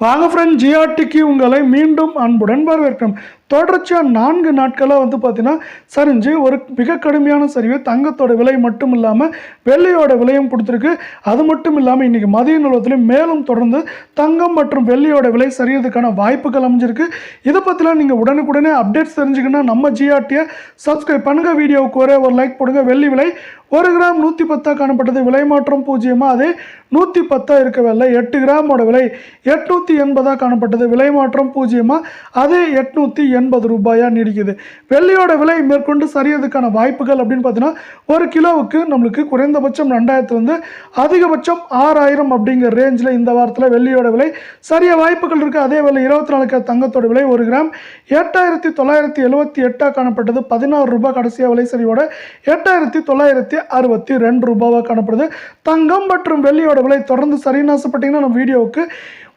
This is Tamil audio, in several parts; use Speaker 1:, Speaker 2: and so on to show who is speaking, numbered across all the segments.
Speaker 1: வாங்க ஃப்ரெண்ட் ஜிஆர்டிக்கு உங்களை மீண்டும் அன்புடன் வரவேற்கிறோம். தொடர்ச்சியாக நான்கு நாட்களாக வந்து பார்த்திங்கன்னா சரிஞ்சு ஒரு மிக கடுமையான சரிவு தங்கத்தோட விலை மட்டும் இல்லாமல் வெள்ளியோட விலையும் கொடுத்துருக்கு. அது மட்டும் இல்லாமல் இன்றைக்கி மதிய நிலவரத்துலையும் மேலும் தொடர்ந்து தங்கம் மற்றும் வெள்ளியோட விலை சரியறதுக்கான வாய்ப்புகள் அமைஞ்சிருக்கு. இதை பற்றிலாம் நீங்கள் உடனுக்குடனே அப்டேட்ஸ் தெரிஞ்சுக்கணும்னா நம்ம ஜிஆர்டியை சப்ஸ்கிரைப் பண்ணுங்கள் வீடியோவுக்கு ஒரே ஒரு லைக் போடுங்க. வெள்ளி விலை ஒரு கிராம் நூற்றி பத்தாக காணப்பட்டது. விலை மாற்றம் பூஜ்ஜியமாக அதே நூற்றி பத்தா இருக்கவில்லை எட்டு கிராமோட விலை எட்நூற்றி எண்பதாக காணப்பட்டது. விலை மாற்றம் பூஜ்ஜியமாக அதே எட்நூற்றி எண்பது ரூபாயாக நீடிக்குது. வெள்ளியோட விலை மேற்கொண்டு சரியதுக்கான வாய்ப்புகள் அப்படின்னு பார்த்தீங்கன்னா ஒரு கிலோவுக்கு நம்மளுக்கு குறைந்தபட்சம் ரெண்டாயிரத்துலேருந்து அதிகபட்சம் ஆறாயிரம் அப்படிங்கிற ரேஞ்சில் இந்த வாரத்தில் வெள்ளியோட விலை சரிய வாய்ப்புகள் இருக்குது அதே வேலை இருபத்தி நாலு தங்கத்தோட விலை ஒரு கிராம். எட்டாயிரத்தி தொள்ளாயிரத்தி எழுபத்தி எட்டாக காணப்பட்டது. பதினாறு ரூபாய் கடைசியாக விலை சரியோட எட்டாயிரத்தி தொள்ளாயிரத்தி அறுபத்தி ரெண்டு ரூபாவாக காணப்படுது. தங்கம் மற்றும் வெள்ளியோட விலை தொடர்ந்து சரின்னு ஆசைப்பட்டீங்கன்னா நம்ம வீடியோவுக்கு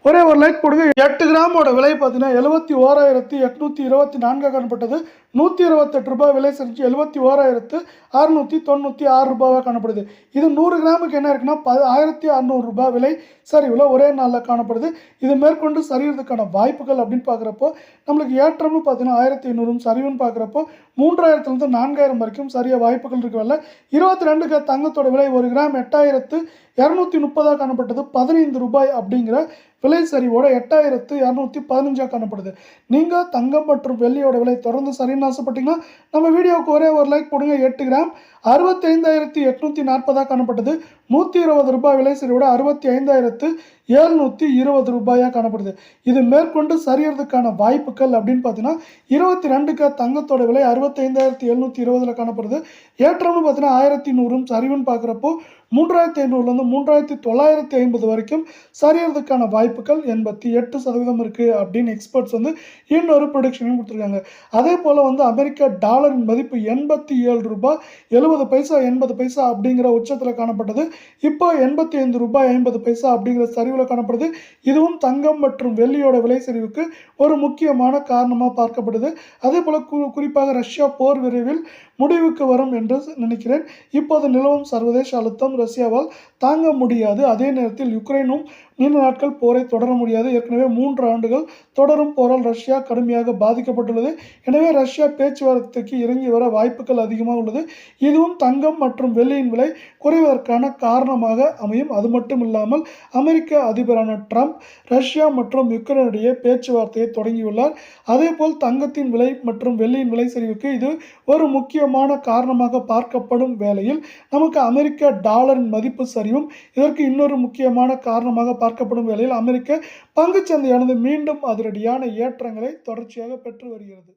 Speaker 1: ஒரே ஒரு லைக் போடுங்க. எட்டு கிராமோட விலை பார்த்தீங்கன்னா எழுபத்தி ஓராயிரத்தி எட்நூற்றி இருபத்தி நான்காக காணப்பட்டது. நூற்றி இருபத்தெட்டு ரூபாய் விலை சரிஞ்சு எழுபத்தி ஓராயிரத்து அறுநூற்றி தொண்ணூற்றி ஆறு ரூபாவாக காணப்படுது. இது நூறு கிராமுக்கு என்ன இருக்குன்னா ப ஆயிரத்தி அறநூறு ரூபாய் விலை. சரிவில் ஒரே நாளில் காணப்படுது. இது மேற்கொண்டு சரியறதுக்கான வாய்ப்புகள் அப்படின்னு பார்க்குறப்போ நம்மளுக்கு ஏற்றம்னு பார்த்தீங்கன்னா ஆயிரத்தி ஐநூறும் சரிவுன்னு பார்க்குறப்போ மூன்றாயிரத்துலேருந்து நான்காயிரம் வரைக்கும் சரியாக வாய்ப்புகள் இருக்கவில்லை இருபத்தி ரெண்டுக்கு தங்கத்தோட விலை ஒரு கிராம் எட்டாயிரத்து இரநூத்தி முப்பதாக காணப்பட்டது. பதினைந்து ரூபாய் அப்படிங்கிற விலை சரிவோட எட்டாயிரத்து இரநூத்தி பதினஞ்சாக காணப்படுது. நீங்கள் தங்கம் மற்றும் வெள்ளியோட விலை தொடர்ந்து சரின்னு ஆசைப்பட்டீங்கன்னா நம்ம வீடியோவுக்கு ஒரே ஒரு லைக் போடுங்க எட்டு கிராம் அறுபத்தி ஐந்தாயிரத்தி எட்நூற்றி நாற்பதாக காணப்பட்டது. நூற்றி இருபது ரூபாய் விலை சரிவோட அறுபத்தி ஐந்தாயிரத்து ஏழ்நூற்றி இருபது ரூபாயாக காணப்படுது. இது மேற்கொண்டு சரியறதுக்கான வாய்ப்புகள் அப்படின்னு பார்த்தீங்கன்னா இருபத்தி ரெண்டுக்கு தங்கத்தோட விலை அறுபத்தைந்தாயிரத்தி எழுநூற்றி இருபதில் காணப்படுது. ஏற்றம்னு பார்த்தீங்கன்னா ஆயிரத்தி நூறும் சரிவுன்னு பார்க்குறப்போ மூன்றாயிரத்தி ஐநூறுலேருந்து மூன்றாயிரத்தி தொள்ளாயிரத்தி ஐம்பது வரைக்கும் சரியறதுக்கான வாய்ப்புகள் எண்பத்தி எட்டு சதவீதம் இருக்குது அப்படின்னு எக்ஸ்பர்ட்ஸ் வந்து இன்னொரு ப்ரொடிக்ஷனையும் கொடுத்துருக்காங்க. அதே போல் வந்து அமெரிக்க டாலரின் மதிப்பு எண்பத்தி ஏழு ரூபாய் எழுபது பைசா எண்பது பைசா அப்படிங்கிற உச்சத்தில் காணப்பட்டது. இப்போ எண்பத்தி ஐந்து ரூபாய் ஐம்பது பைசா அப்படிங்கிற சரிவில் காணப்படுது. இதுவும் தங்கம் மற்றும் வெள்ளியோட விலை சரிவுக்கு ஒரு முக்கியமான காரணமாக பார்க்கப்படுது. அதே போல் கு குறிப்பாக ரஷ்யா போர் விரைவில் முடிவுக்கு வரும் என்று நினைக்கிறேன். இப்போது நிலவும் சர்வதேச அழுத்தம் ரஷ்யாவால் தாங்க முடியாது. அதே நேரத்தில் யுக்ரைனும் நீண்ட நாட்கள் போரை தொடர முடியாது. ஏற்கனவே மூன்று ஆண்டுகள் தொடரும் போரால் ரஷ்யா கடுமையாக பாதிக்கப்பட்டுள்ளது. எனவே ரஷ்யா பேச்சுவார்த்தைக்கு இறங்கி வர வாய்ப்புகள் அதிகமாக உள்ளது. இதுவும் தங்கம் மற்றும் வெள்ளியின் விலை குறைவதற்கான காரணமாக அமையும். அது மட்டும் இல்லாமல் அமெரிக்க அதிபரான ட்ரம்ப் ரஷ்யா மற்றும் யுக்ரைனிடையே பேச்சுவார்த்தையை தொடங்கியுள்ளார். அதேபோல் தங்கத்தின் விலை மற்றும் வெள்ளியின் விலை சரிவுக்கு இது ஒரு முக்கியமான காரணமாக பார்க்கப்படும் வேளையில் நமக்கு அமெரிக்க டாலரின் மதிப்பு சரிவும் இதற்கு இன்னொரு முக்கியமான காரணமாக பார்க்கப்படும் வேளையில் அமெரிக்க பங்குச்சந்தையானது மீண்டும் அதிரடியான ஏற்றங்களை தொடர்ச்சியாக பெற்று வருகிறது.